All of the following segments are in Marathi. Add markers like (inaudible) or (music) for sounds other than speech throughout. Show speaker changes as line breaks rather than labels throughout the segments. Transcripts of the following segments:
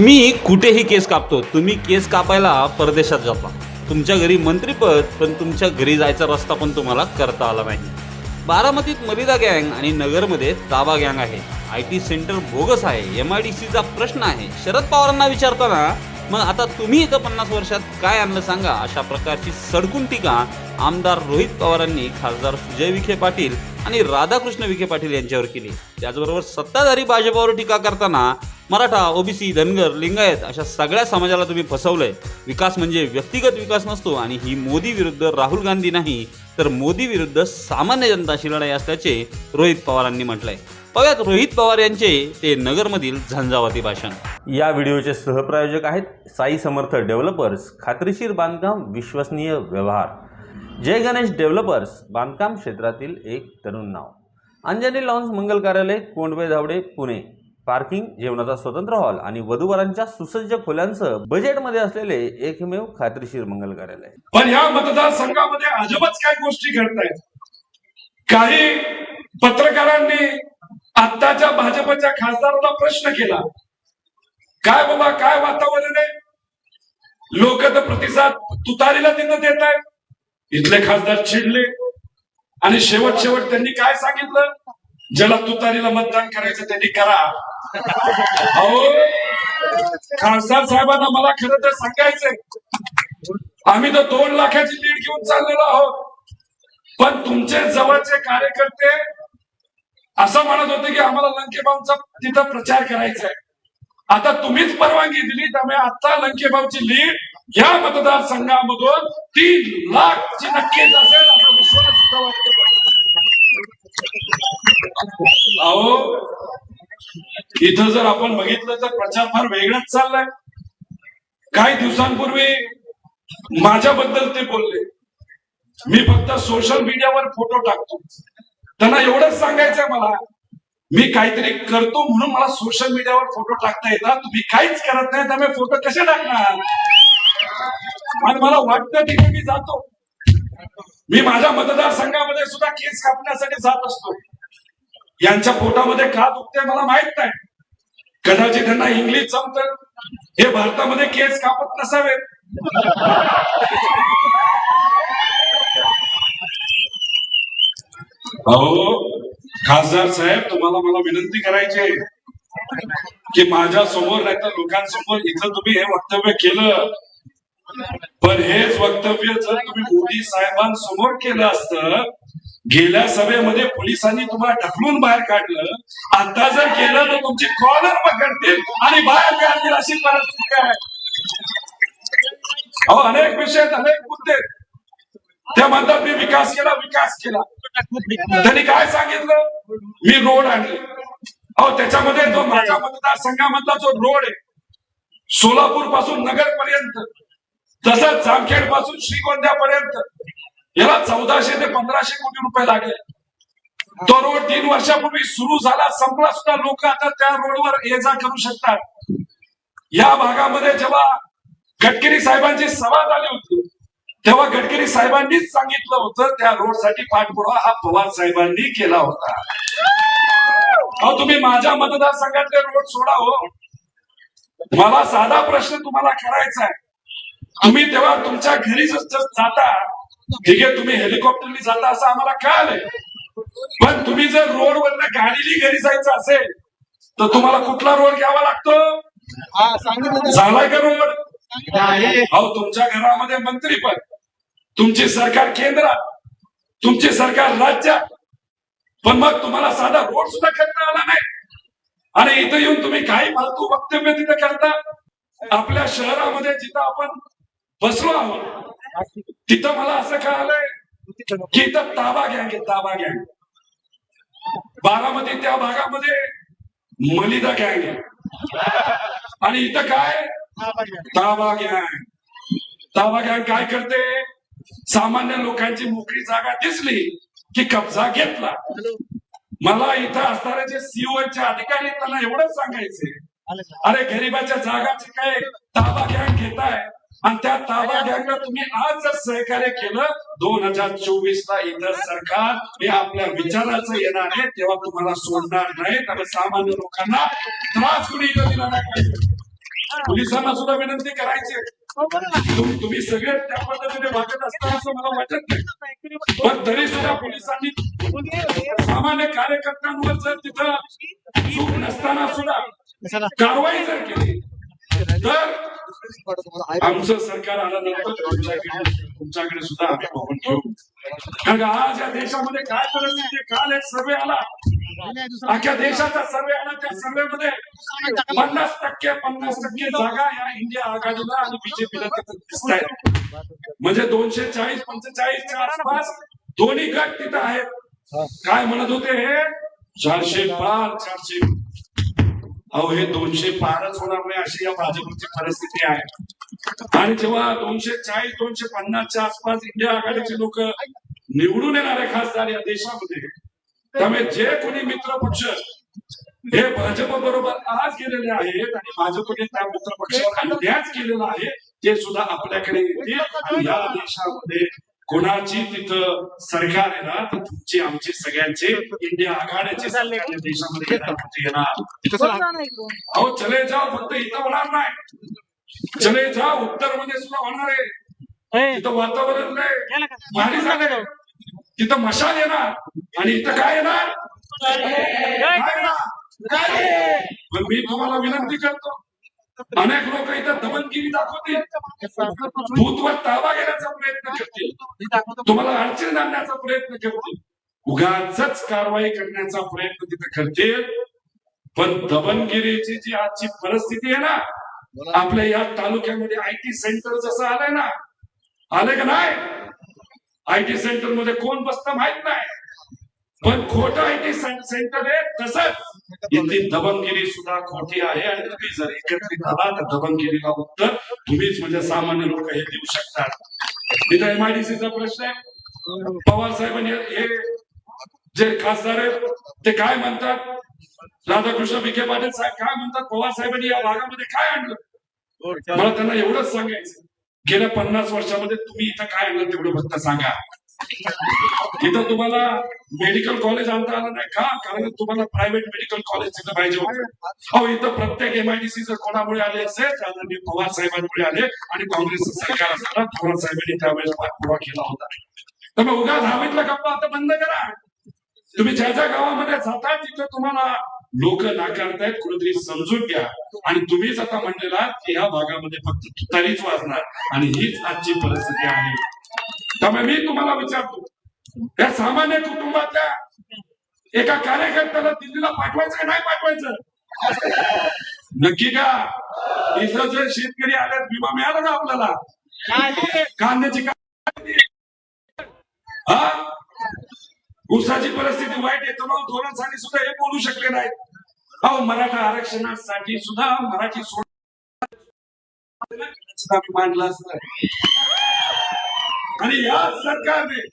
मी कुठेही केस कापतो. तुम्ही केस कापायला परदेशात जाता. तुमच्या घरी मंत्रीपद पण तुमच्या घरी जायचा रस्ता पण तुम्हाला करता आला नाही. बारामतीत मलिदा गँग आणि नगरमध्ये ताबा गँग आहे. आय टी सेंटर बोगस आहे. एम आय डी सीचा प्रश्न आहे. शरद पवारांना विचारताना मग आता तुम्ही इथं पन्नास वर्षात काय आणलं सांगा? अशा प्रकारची सडकून टीका आमदार रोहित पवारांनी खासदार सुजय विखे पाटील आणि राधाकृष्ण विखे पाटील यांच्यावर केली. त्याचबरोबर सत्ताधारी भाजपावर टीका करताना मराठा ओबीसी धनगर लिंगायत अशा सगळ्या समाजाला तुम्ही फसवलंय. विकास म्हणजे व्यक्तिगत विकास नसतो आणि ही मोदी विरुद्ध राहुल गांधी नाही तर मोदी विरुद्ध सामान्य जनताशी लढाई असल्याचे रोहित पवारांनी म्हटलंय. पाहूयात रोहित पवार यांचे ते नगरमधील झंझावाती भाषण. या व्हिडिओचे सहप्रायोजक आहेत साई समर्थ डेव्हलपर्स खात्रीशीर बांधकाम विश्वसनीय व्यवहार. जय गणेश डेव्हलपर्स बांधकाम क्षेत्रातील एक तरुण नाव. अंजनी लॉन्स मंगल कार्यालय कोंडवे धावडे पुणे. पार्किंग जेवणाचा स्वतंत्र हॉल आणि वधूवरांच्या सुसज्ज खोल्यांसह बजेटमध्ये असलेले एकमेव खात्रीशीर मंगल कार्यालय.
पण ह्या मतदारसंघामध्ये अजबच काय गोष्टी घडतायत काही पत्रकारांनी आत्ताच्या भाजपच्या खासदाराला प्रश्न केला काय बाबा काय वातावरण आहे? लोक तर प्रतिसाद तुतारीला तिथं देत आहेत. इथले खासदार चिडले आणि शेवट शेवट त्यांनी काय सांगितलं? ज्याला तुतारीला मतदान करायचं त्यांनी करा. अहो खासदार साहेबांना मला खरं तर सांगायचंय. आम्ही तर दोन लाखाची लीड घेऊन चाललेलो आहोत. पण तुमचे जवळचे कार्यकर्ते असं म्हणत होते की आम्हाला लंकेबाबचा तिथं प्रचार करायचा आहे आता तुम्हीच परवानगी दिली त्यामुळे आता लंकेबाबची लीड या मतदारसंघामधून तीन लाखची नक्कीच असेल असा विश्वास सुद्धा वाटतो. अहो इथं जर आपण बघितलं तर प्रचार फार वेगळाच चाललाय. काही दिवसांपूर्वी माझ्याबद्दल ते बोलले. मी फक्त सोशल मीडियावर फोटो टाकतो. त्यांना एवढंच सांगायचंय मला. मी काहीतरी करतो म्हणून मला सोशल मीडियावर फोटो टाकता येतात. तुम्ही काहीच करत नाही त्यामुळे फोटो कसे टाकणार? आणि मला वाटतं की मी जातो. मी माझ्या मतदारसंघामध्ये सुद्धा केस कापण्यासाठी जात असतो. यांच्या पोटामध्ये का दुखते मला माहीत नाही. कदाचित त्यांना इंग्लिश जमत हे भारतामध्ये केस कापत नसावेत. अहो खासदार साहेब तुम्हाला मला विनंती करायची आहे की माझ्यासमोर नाही तर लोकांसमोर इथं तुम्ही हे वक्तव्य केलं. पण हेच वक्तव्य जर तुम्ही मोदी साहेबांसमोर केलं असतं गेल्या सभेमध्ये पोलिसांनी तुम्हाला ढकलून बाहेर काढलं. आता जर केलं तर तुमची कॉलर पकडतील आणि बाहेर काढतील अशी परिस्थिती आहे? अहो अनेक विषय आहेत, अनेक मुद्दे आहेत. त्या म्हणतात मी विकास केला विकास केला. त्यांनी काय सांगितलं? मी रोड आणले. अहो त्याच्यामध्ये जो माझ्या मतदारसंघामधला जो रोड आहे सोलापूरपासून नगर पर्यंत तसंच जामखेडपासून श्रीगोंद्यापर्यंत याला चौदाशे ते पंधराशे कोटी रुपये लागले. तो रोड तीन वर्षापूर्वी सुरू झाला संपला सुद्धा लोक आता त्या रोडवर ये जा करू शकतात. या भागामध्ये जेव्हा गडकरी साहेबांची सभा झाली होती तेव्हा गडकरी साहेबांनीच सांगितलं होतं त्या रोडसाठी पाठपुरावा हा पवार साहेबांनी केला होता. अहो तुम्ही माझ्या मतदारसंघातले रोड सोडा हो. मला साधा प्रश्न तुम्हाला करायचा आहे. तुम्ही तेव्हा तुमच्या घरी जर जाता ठीक आहे तुम्ही हेलिकॉप्टरने जाता असं आम्हाला कळालंय पण तुम्ही जर रोडवरनं गाडीने घरी जायचं असेल तर तुम्हाला कुठला रोड घ्यावा लागतो? झालाय का रोड? अहो तुमच्या घरामध्ये मंत्रीपद तुमची सरकार केंद्रात तुमची सरकार राज्यात पण मग तुम्हाला साधा रोड सुद्धा करता आला नाही. आणि इथं येऊन तुम्ही काही फालतू वक्तव्य तिथं करता. आपल्या शहरामध्ये जिथं आपण बसलो आहोत. तिथं मला असं कळालंय की इथं ताबा गँग आहे ताबा गँग. बारामती त्या भागामध्ये मलिदा गँग आहे. आणि इथं काय? ताबा गँग. ताबा गँग काय करते? सामान्य लोकांची मोकळी जागा दिसली की कब्जा घेतला. मला इथं असणारे जे सीओचे अधिकारी त्यांना एवढंच सांगायचे अरे गरीबाच्या जागाचे काय ताबा गँग घेताय? आणि त्या ताबा तुम्ही आज जर सहकार्य केलं. दोन हजार चोवीस ला इतर सरकार हे आपल्या विचाराचं येणार आहे तेव्हा तुम्हाला सोडणार नाही. त्यामुळे सामान्य लोकांना त्रास कोणी इथं दिला नाही पोलिसांना सुद्धा विनंती करायची. तुम- तुम्ही सगळे त्या पद्धतीने वागत असता असं मला वाटत नाही. पण तरी सुद्धा पोलिसांनी सामान्य कार्यकर्त्यांवर जर तिथं चूक नसताना सुद्धा कारवाई जर केली तर आमचं सरकार आल्यानंतर तुमच्याकडे तुमच्याकडे सुद्धा आम्ही पाहून घेऊ कारण आज या देशामध्ये काय परिस्थिती? काल एक सर्वे आला. अख्ख्या देशाचा सर्वे आला. त्या सर्वेमध्ये पन्नास टक्के पन्नास टक्के जागा या इंडिया आघाडीला आणि बीजेपीला दिसत आहेत. म्हणजे दोनशे चाळीस पंचेचाळीसच्या आसपास दोन्ही गट तिथं आहेत. काय म्हणत होते हे? चारशे पार चारशे अहो हे दोनशे पारच होणार नाही अशी या भाजपची परिस्थिती आहे. आणि जेव्हा दोनशे चाळीस दोनशे पन्नासच्या आसपास इंडिया आघाडीचे लोक निवडून येणारे खासदार या देशामध्ये त्यामुळे जे कोणी मित्र पक्ष हे भाजप बरोबर आज गेलेले आहेत आणि भाजपने त्या मित्र पक्षावर अन्यायच केलेला आहे ते सुद्धा आपल्याकडे येतील आणि या देशामध्ये कोणाची तिथं सरकार येणार तर तुमची आमची सगळ्यांचे इंडिया सरकार या देशामध्ये येणार येणार. अहो चले जाव फक्त इथं होणार नाही. चले जाव उत्तरमध्ये सुद्धा होणार आहे. तिथं वातावरण नाही. आहे. तिथं मशाल येणार. आणि इथं काय येणार? काय येणार? पण मी तुम्हाला विनंती करतो अनेक लोक इथं दमनगिरी दाखवतील. भूतवर ताबा घेण्याचा प्रयत्न करतील. तुम्हाला अडचण आणण्याचा प्रयत्न करतील. उगाच कारवाई करण्याचा प्रयत्न तिथे करतील. पण दमनगिरीची जी आजची परिस्थिती आहे ना आपल्या या तालुक्यामध्ये आय टी सेंटर जसं आलंय ना आलंय का नाही? आय टी सेंटरमध्ये कोण बसतं माहीत नाही. पण खोटं आय टी सेंटर आहे तसंच. इथे दबंगिरी सुद्धा खोटी आहे आणि तुम्ही जर एकत्रित आला तर दबंगिरीला उत्तर तुम्हीच म्हणजे सामान्य लोक हे देऊ शकतात. इथं एमआयडीसीचा प्रश्न आहे. पवार साहेबांनी हे जे खासदार आहेत ते काय म्हणतात? राधाकृष्ण विखे पाटील साहेब काय म्हणतात? पवार साहेबांनी या भागामध्ये काय आणलं? मला त्यांना एवढंच सांगायचं गेल्या पन्नास वर्षामध्ये तुम्ही इथं काय आणलं तेवढं फक्त सांगा. इथं तुम्हाला मेडिकल कॉलेज आणता आलं नाही का? कारण तुम्हाला प्रायव्हेट मेडिकल कॉलेज तिथं पाहिजे होतं. इथं प्रत्येक एमआयडीसी जर कोणामुळे आले असेल तर आदरणीय पवार साहेबांमुळे आले आणि काँग्रेसचं सरकार असताना पवार साहेबांनी त्यावेळेस पाठपुरावा केला होता. तर मग उगाच हवेतला गप्पा आता बंद करा. तुम्ही ज्या ज्या गावामध्ये जाता तिथं तुम्हाला लोक नाकारतायत कुठेतरी समजून घ्या. आणि तुम्हीच आता म्हणलेला की ह्या भागामध्ये फक्त तुतारीच वाजणार आणि हीच आजची परिस्थिती आहे. त्यामुळे मी तुम्हाला विचारतो या सामान्य कुटुंबातल्या एका कार्यकर्त्याला दिल्लीला पाठवायचं का नाही पाठवायचं? नक्की का? इथं जे शेतकरी आल्यात विमा मिळाला का आपल्याला? कांद्याची हा? ऊसाची परिस्थिती वाईट आहे तर धोरणासाठी सुद्धा हे बोलू शकले नाहीत. अहो मराठा आरक्षणासाठी सुद्धा मराठी सोड आम्ही मांडलं आणि या सरकारने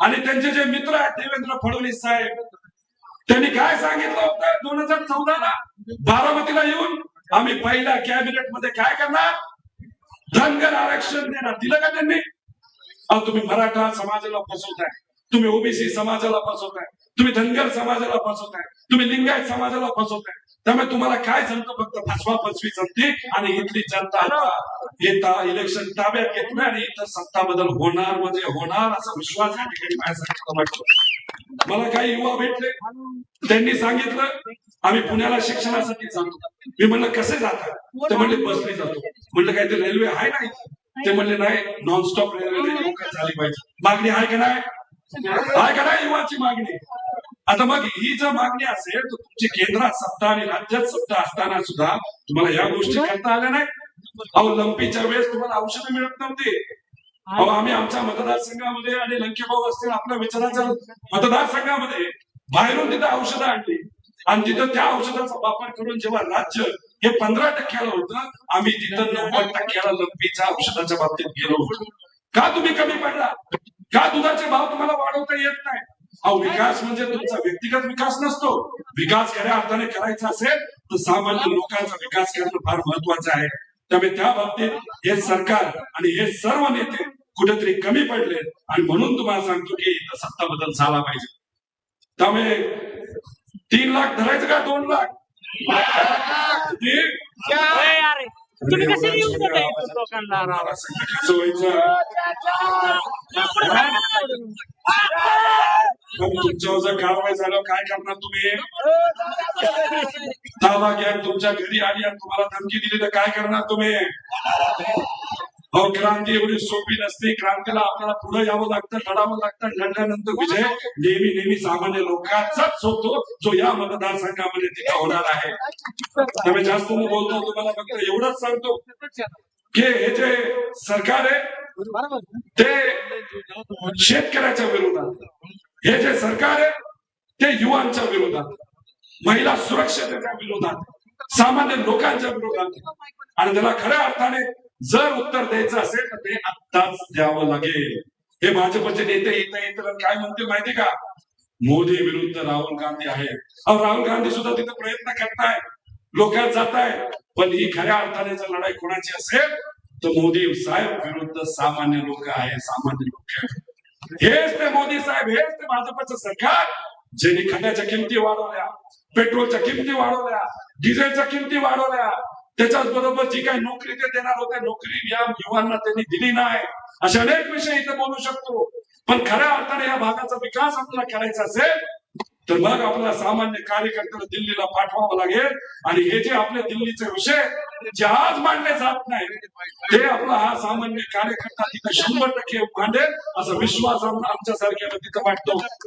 आणि त्यांचे जे मित्र आहेत देवेंद्र फडणवीस साहेब त्यांनी काय सांगितलं होतं? दोन हजार चौदाला बारामतीला येऊन आम्ही पहिल्या कॅबिनेटमध्ये काय करणार? धनगर आरक्षण देणार. दिलं का त्यांनी? अहो तुम्ही मराठा समाजाला फसवताय. तुम्ही ओबीसी समाजाला फसवताय. तुम्ही धनगर समाजाला फसवताय. तुम्ही लिंगायत समाजाला फसवताय. त्यामुळे तुम्हाला काय सांगतो फक्त फसवा फसवी जमते आणि इथली जनता आता इलेक्शन ताब्यात घेत नाही आणि इथं सत्ता बदल होणार म्हणजे होणार असा विश्वास या ठिकाणी माझ्यासाठी मला काही युवा भेटले. त्यांनी सांगितलं आम्ही पुण्याला शिक्षणासाठी जातो. मी म्हणलं कसे जातात ते म्हणले बसने जातो. म्हणलं काय ते रेल्वे आहे ना ते म्हणले नाही नॉनस्टॉप रेल्वे झाली पाहिजे. मागणी आहे का नाही? आहे का नाही युवाची मागणी? आता मग ही जर मागणी असेल तर तुमची केंद्रात सत्ता आणि राज्यात सत्ता असताना सुद्धा तुम्हाला या गोष्टी करता आल्या नाही अहो लंपीच्या वेळेस तुम्हाला औषधं मिळत नव्हती. अहो आम्ही आमच्या मतदारसंघामध्ये आणि लंकेभाऊ असतील आपल्या विचाराच्या मतदारसंघामध्ये बाहेरून तिथं औषधं आणली. आणि तिथं त्या औषधाचा वापर करून जेव्हा राज्य हे पंधरा टक्क्याला होतं आम्ही तिथं नव्वद टक्क्याला लंपीच्या औषधाच्या बाबतीत गेलो होतो. का तुम्ही कमी पडला? का दुधाचे भाव तुम्हाला वाढवता येत नाही? अहो विकास म्हणजे तुमचा व्यक्तिगत विकास नसतो. विकास खऱ्या अर्थाने करायचा असेल तर सामान्य लोकांचा विकास करणं फार महत्वाचं आहे. त्यामुळे त्या बाबतीत हे सरकार आणि हे सर्व नेते कुठेतरी कमी पडले. आणि म्हणून तुम्हाला सांगतो की इथं सत्ता बदल झाला पाहिजे. त्यामुळे तीन लाख धरायचं का दोन लाख? (laughs)
तुम्ही कसे येऊन देताय लोकांना
तुमच्यावर कारवाई झालं काय करणार तुम्ही? दावा घ्या तुमच्या घरी आली आणि तुम्हाला धमकी दिली तर काय करणार तुम्ही? अहो क्रांती एवढी सोपी नसते. क्रांतीला आपल्याला पुढे यावं लागतं लढावं लागतं. लढल्यानंतर विजय नेहमी नेहमी सामान्य लोकांचाच होतो जो या मतदारसंघामध्ये तिथे होणार आहे. त्यामुळे जास्त मी बोलतो तुम्हाला फक्त एवढंच सांगतो की हे जे सरकार आहे ते शेतकऱ्याच्या विरोधात. हे जे सरकार आहे ते युवांच्या विरोधात. महिला सुरक्षतेच्या विरोधात. सामान्य लोकांच्या विरोधात. आणि त्याला खऱ्या अर्थाने जर उत्तर द्यायचं असेल तर ते आत्ताच द्यावं लागेल. हे भाजपचे नेते येता येत काय म्हणते माहिती का? मोदी विरुद्ध राहुल गांधी आहे राहुल गांधी सुद्धा तिथे प्रयत्न करताय. लोकात जात आहे पण ही खऱ्या अर्थाने जर लढाई कोणाची असेल तर मोदी साहेब विरुद्ध सामान्य लोक आहे सामान्य लोक आहे हेच ते मोदी साहेब हेच ते भाजपचं सरकार ज्यांनी खड्याच्या किमती वाढवल्या पेट्रोलच्या किमती वाढवल्या डिझेलच्या किमती वाढवल्या त्याच्याच बरोबर जी काही नोकरी ते देणार होते नोकरी या युवांना त्यांनी दिली नाही. असे अनेक विषय इथे बोलू शकतो. पण खऱ्या अर्थाने या भागाचा विकास आपल्याला करायचा असेल तर मग आपल्याला सामान्य कार्यकर्त्याला दिल्लीला पाठवावं लागेल. आणि हे जे आपल्या दिल्लीचे विषय जे आज मांडले जात नाही ते आपला हा सामान्य कार्यकर्ता तिथे शंभर टक्के मांडेल असा विश्वास आमच्यासारख्या तिथं वाटतो.